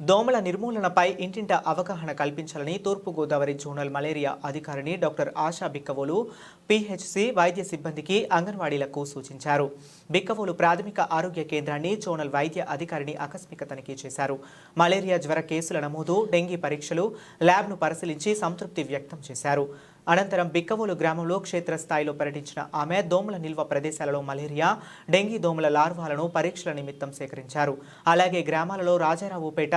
దోమల నిర్మూలనపై ఇంటింట అవగాహన కల్పించాలని తూర్పుగోదావరి జోనల్ మలేరియా అధికారిని డాక్టర్ ఆశా బిక్కవోలు పిహెచ్సి వైద్య సిబ్బందికి అంగన్వాడీలకు సూచించారు. బిక్కవోలు ప్రాథమిక ఆరోగ్య కేంద్రాన్ని జోనల్ వైద్య అధికారిని ఆకస్మిక తనిఖీ చేశారు. మలేరియా జ్వర కేసుల నమోదు డెంగీ పరీక్షలు ల్యాబ్ను పరిశీలించి సంతృప్తి వ్యక్తం చేశారు. అనంతరం బిక్కవోలు గ్రామంలో క్షేత్రస్థాయిలో పర్యటించిన ఆమె దోమల నిల్వ ప్రదేశాలలో మలేరియా డెంగీ దోమల లార్వాలను పరీక్షల నిమిత్తం సేకరించారు. అలాగే గ్రామాలలో రాజారావుపేట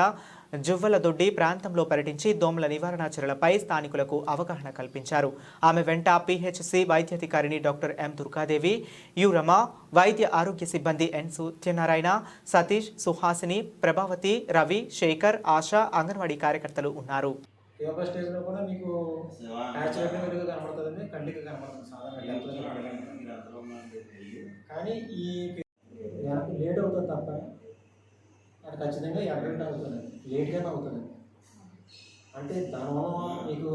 జువ్వలదొడ్డి ప్రాంతంలో పర్యటించి దోమల నివారణ చర్యలపై స్థానికులకు అవగాహన కల్పించారు. ఆమె వెంట PHC వైద్యాధికారిని doctor M Durgadevi U Rama వైద్య ఆరోగ్య సిబ్బంది ఎన్ సత్యనారాయణ సతీష్ సుహాసిని ప్రభావతి రవి శేఖర్ ఆశ అంగన్వాడీ కార్యకర్తలు ఉన్నారు. యోగా స్టేజ్లో కూడా మీకు న్యాచురల్గా కనబడుతుందండి కంటికి కనబడుతుంది సాధారణ కానీ ఈ లేట్ అవుతుంది తప్ప అది ఖచ్చితంగా ఎర్రగంట అవుతుంది లేట్గానే అవుతుంది. అంటే దానివల్ల మీకు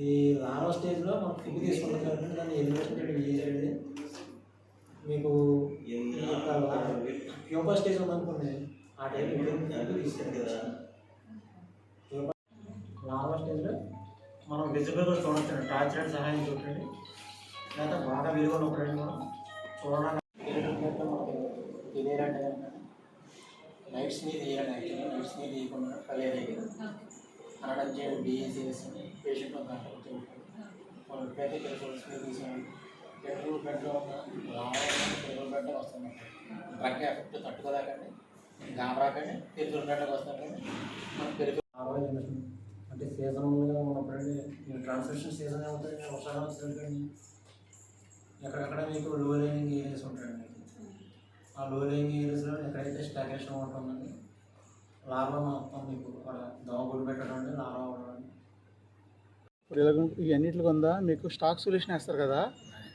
ఈ లారో స్టేజ్లో మనం ఫుడ్ తీసుకుంటాం కాబట్టి దాన్ని ఎలిమినేషన్ చేసేయండి. మీకు యోగా స్టేజ్ ఉందనుకోండి ఆ టైం ఫుడ్ మనం విజిబుల్గా చూడొచ్చు టార్చ్ లైట్ సహాయం చూడండి. లేదా బాగా విలువలు ఒకటి మనం. చూడడానికి తెలియాలంటే లైట్స్ మీద వేయాలి యాక్చువల్లీ లైట్స్ మీద వేయకుండా కలేరే అనడం చేయండి బిఏసీఎస్ పేషెంట్ వాళ్ళు ఇప్పుడైతే రిసోర్స్ మీద తీసుకోండి పెట్రోల్ బెడ్లో పెట్రోల్ బెడ్ వస్తుంది డ్రగ్ ఎఫెక్ట్ తట్టుకోలేకండి గాబరాకండి పెట్రోల్ బెడ్కి వస్తారండి మనం పెరుగు అంటే సీజనల్గా ఉన్నప్పుడండి నేను ట్రాన్స్మిషన్ సీజన్ అవుతుంది నేను వర్షాకాలం వస్తుందండి. ఎక్కడెక్కడ మీకు లో లైనింగ్ ఏరియాస్ ఉంటాయండి. ఆ లో లైనింగ్ ఏరియాస్లో ఎక్కడైతే స్టాగ్నేషన్ ఉంటుందండి లార్వా మొత్తం మీకు అక్కడ దోమ పెట్టడం లార్వా అవ్వడం ఇప్పుడు ఇవన్నిటికి ఉందా? మీకు స్టాక్ సొల్యూషన్ వేస్తారు కదా.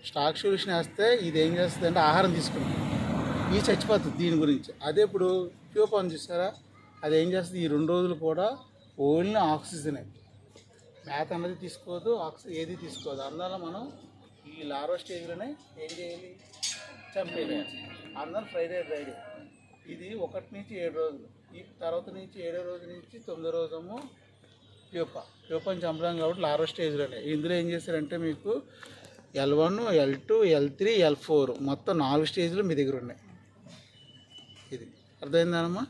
స్టాక్ సొల్యూషన్ వేస్తే ఇది ఏం చేస్తుంది అంటే ఆహారం తీసుకుంటుంది. ఇది చచ్చిపోతుంది దీని గురించి. అదే ఇప్పుడు ప్యూపాన్ చూసారా? అది ఏం చేస్తుంది? ఈ రెండు రోజులు కూడా ఓన్లీ ఆక్సిజనే. మేత అన్నది తీసుకోదు ఆక్సి ఏది తీసుకోదు అందువల్ల మనం ఈ లారో స్టేజ్లోనే ఏం చేయాలి? చంపేయాలి. అందరూ ఫ్రైడే ఫ్రైడే. ఇది ఒకటి నుంచి ఏడు రోజులు. ఈ తర్వాత నుంచి ఏడో రోజు నుంచి తొమ్మిదో రోజేమో ప్యూప. ప్యూపని చంపడం కాబట్టి లారో స్టేజ్లోనే. ఇందులో ఏం చేశారంటే మీకు L one L two L three L four మొత్తం నాలుగు స్టేజ్లు మీ దగ్గర ఉన్నాయి. ఇది. అర్థమైందనమ్మా